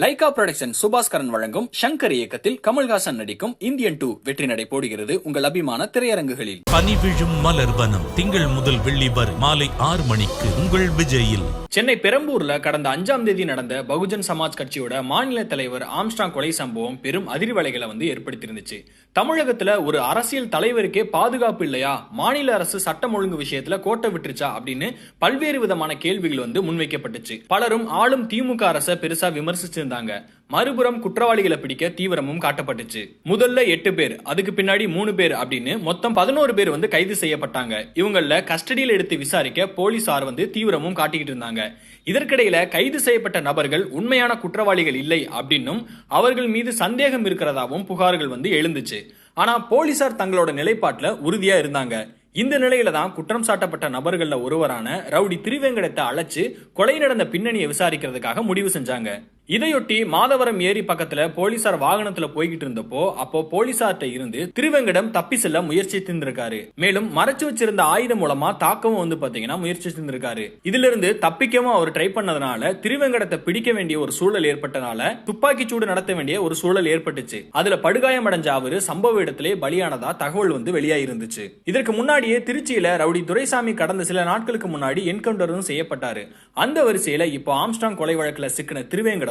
Lyca production Subaskaran வழங்கும் ஷங்கர் இயக்கத்தில் கமல்ஹாசன் நடிக்கும் இந்தியன் டூ வெற்றி நடை போடுகிறது உங்கள் அபிமான திரையரங்குகளில். பனி விழும் மலர்வனம் திங்கள் முதல் வெள்ளி வரை மாலை ஆறு மணிக்கு உங்கள் விஜயில். சென்னை பெரம்பூர்ல கடந்த அஞ்சாம் தேதி நடந்த பகுஜன் சமாஜ் கட்சியோட மாநில தலைவர் ஆம்ஸ்டாங் கொலை சம்பவம் பெரும் அதிர்வலைகளை வந்து ஏற்படுத்தியிருந்துச்சு. தமிழகத்துல ஒரு அரசியல் தலைவருக்கே பாதுகாப்பு இல்லையா? மாநில அரசு சட்டம் ஒழுங்கு விஷயத்துல கோட்டை விட்டுருச்சா அப்படின்னு பல்வேறு விதமான கேள்விகள் வந்து முன்வைக்கப்பட்டுச்சு. பலரும் ஆளும் திமுக அரசை பெருசா விமர்சிச்சிருந்தாங்க மறுபுறம் குற்றவாளிகளை பிடிக்க தீவிரமும் காட்டப்பட்டுச்சு. முதல்ல எட்டு பேர் அதுக்கு பின்னாடி மூணு பேர் அப்படின்னு மொத்தம் பதினோரு பேர் வந்து கைது செய்யப்பட்டாங்க. இவங்கள கஸ்டடியில் எடுத்து விசாரிக்க போலீசார் வந்து தீவிரமும் காட்டிக்கிட்டு இருந்தாங்க. இதற்கிடையில கைது செய்யப்பட்ட நபர்கள் உண்மையான குற்றவாளிகள் இல்லை அப்படின்னும் அவர்கள் மீது சந்தேகம் இருக்கிறதாவும் புகார்கள் வந்து எழுந்துச்சு. ஆனா போலீசார் தங்களோட நிலைப்பாட்டுல உறுதியா இருந்தாங்க. இந்த நிலையில தான் குற்றம் சாட்டப்பட்ட நபர்கள்ல ஒருவரான ரவுடி திருவேங்கடத்தை அழைச்சு கொலை நடந்த பின்னணியை விசாரிக்கிறதுக்காக முடிவு செஞ்சாங்க. இதையொட்டி மாதவரம் ஏரி பக்கத்துல போலீசார் வாகனத்துல போய்கிட்டு இருந்தப்போ அப்போ போலீசார்ட்ட இருந்து திருவெங்கடம் தப்பி செல்ல முயற்சி இருந்திருக்காரு மேலும் மறைச்சு வச்சிருந்த ஆயுதம் மூலமா தாக்கவும் வந்து பாத்தீங்கன்னா முயற்சி இருந்திருக்காரு இதுல இருந்து தப்பிக்கவும் அவர் ட்ரை பண்ணதுனால திருவெங்கடத்தை பிடிக்க வேண்டிய ஒரு சூழல் ஏற்பட்டனால துப்பாக்கி சூடு நடத்த வேண்டிய ஒரு சூழல் ஏற்பட்டுச்சு. அதுல படுகாயம் அடைஞ்ச அவரு சம்பவ இடத்திலே பலியானதா தகவல் வந்து வெளியாயிருந்துச்சு இதற்கு முன்னாடியே திருச்சியில ரவுடி துரைசாமி கடந்த சில நாட்களுக்கு முன்னாடி என்கவுண்டரும் செய்யப்பட்டாரு. அந்த வரிசையில இப்போ ஆம்ஸ்டாங் கொலை வழக்குல சிக்கின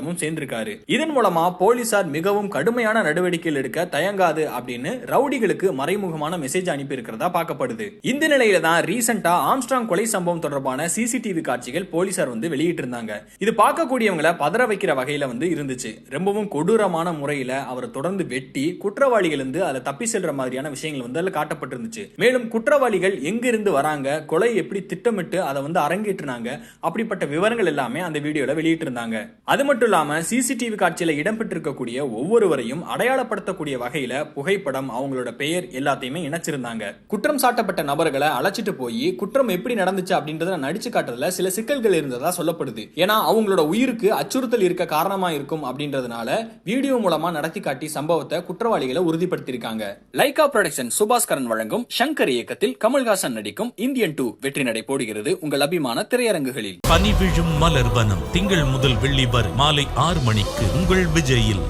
திருவேங்கடமும் சேர்ந்திருக்காரு. இதன் மூலமா போலீசார் மிகவும் கடுமையான நடவடிக்கைகள் எடுக்க தயங்காது அப்படின்னு ரவுடிகளுக்கு மறைமுகமான மெசேஜ் அனுப்பி இருக்கிறதா பார்க்கப்படுது. இந்த நிலையில தான் ரீசெண்டா ஆம்ஸ்ட்ராங் கொலை சம்பவம் தொடர்பான சிசிடிவி காட்சிகள் போலீசார் வந்து வெளியிட்டு இருந்தாங்க இது பார்க்கக்கூடியவங்களை பதற வைக்கிற வகையில வந்து இருந்துச்சு. ரொம்பவும் கொடூரமான முறையில அவரை தொடர்ந்து வெட்டி குற்றவாளிகள் இருந்து அதை தப்பி செல்ற மாதிரியான விஷயங்கள் வந்து அதுல காட்டப்பட்டிருந்துச்சு. மேலும் குற்றவாளிகள் எங்கிருந்து வராங்க கொலை எப்படி திட்டமிட்டு அதை வந்து அரங்கேற்றினாங்க அப்படிப்பட்ட விவரங்கள் எல்லாமே அந்த வீடியோல வெளியிட்டு இருந்தாங்க அது மட்டும் இல்லாமல் சிசிடிவி காட்சியில் இடம்பெற்றிருக்கக்கூடிய ஒவ்வொருவரையும் அடையாளப்படுத்தக்கூடிய வகையில புகைப்படம் அவங்களோட பெயர் எல்லாத்தையுமே இணைச்சிருந்தாங்க. குற்றம் சாட்டப்பட்ட நபர்களை அழைச்சிட்டு போய் குற்றம் எப்படி நடந்துச்சு அப்படின்றத நடிச்சு காட்டுறதுல சில சிக்கல்கள் இருந்ததா சொல்லப்படுது. ஏன்னா அவங்களோட உயிருக்கு அச்சுறுத்தல் இருக்க காரணமா இருக்கும் அப்படின்றதுனால வீடியோ மூலமா நடத்தி காட்டி சம்பவத்தை குற்றவாளிகளை உறுதிப்படுத்தியிருக்காங்க. லைகா ப்ரொடக்ஷன் சுபாஸ்கரன் வழங்கும் சங்கர் இயக்கத்தில் கமல்ஹாசன் நடிக்கும் இந்தியன் டூ வெற்றி நடை போடுகிறது உங்கள் அபிமான திரையரங்குகளில். பனி விழும் மலர் வனம் திங்கள் முதல் வெள்ளி வரை மாலை ஆறு மணிக்கு உங்கள் விஜயில்